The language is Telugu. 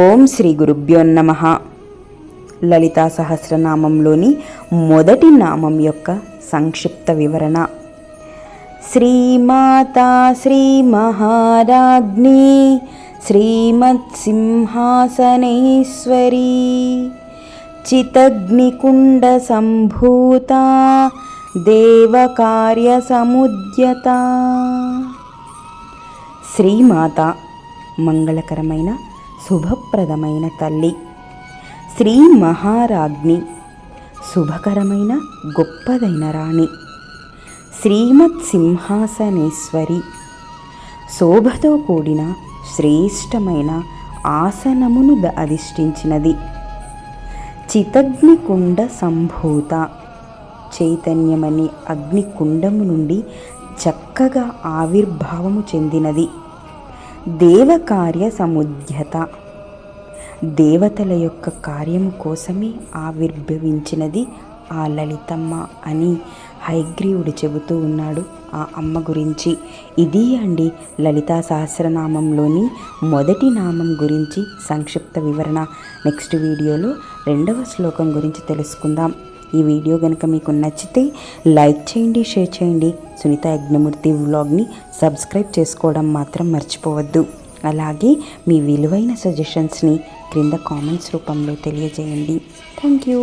ఓం శ్రీ గురుభ్యో నమ. లలితా సహస్రనామంలోని మొదటి నామం యొక్క సంక్షిప్త వివరణ. శ్రీమాతా శ్రీ మహారాజ్ఞి శ్రీమత్సింహాసనేశ్వరీ. చితగ్నికుండ సంభూత దేవకార్య సముద్యత శ్రీమాత మంగళకరమైన శుభప్రదమైన తల్లి. శ్రీ మహారాజ్ని శుభకరమైన గొప్పదైన రాణి. శ్రీమత్ సింహాసనేశ్వరి శోభతో కూడిన శ్రేష్టమైన ఆసనమును అధిష్ఠించినది. చితగ్నికుండ సంభూత చైతన్యమనే అగ్నికుండము నుండి చక్కగా ఆవిర్భావము చెందినది. దేవకార్య సముద్యత. దేవతల యొక్క కార్యము కోసమే ఆవిర్భవించినది ఆ లలితమ్మ అని హైగ్రీవుడు చెబుతూ ఉన్నాడు ఆ అమ్మ గురించి. ఇది అండి లలితా సహస్రనామంలోని మొదటి నామం గురించి సంక్షిప్త వివరణ. నెక్స్ట్ వీడియోలో రెండవ శ్లోకం గురించి తెలుసుకుందాం. ఈ వీడియో కనుక మీకు నచ్చితే లైక్ చేయండి షేర్ చేయండి. సునీత యజ్ఞమూర్తి వ్లాగ్ని సబ్స్క్రైబ్ చేసుకోవడం మాత్రం మర్చిపోవద్దు. అలాగే మీ విలువైన సజెషన్స్ని క్రింద కామెంట్స్ రూపంలో తెలియజేయండి. Thank you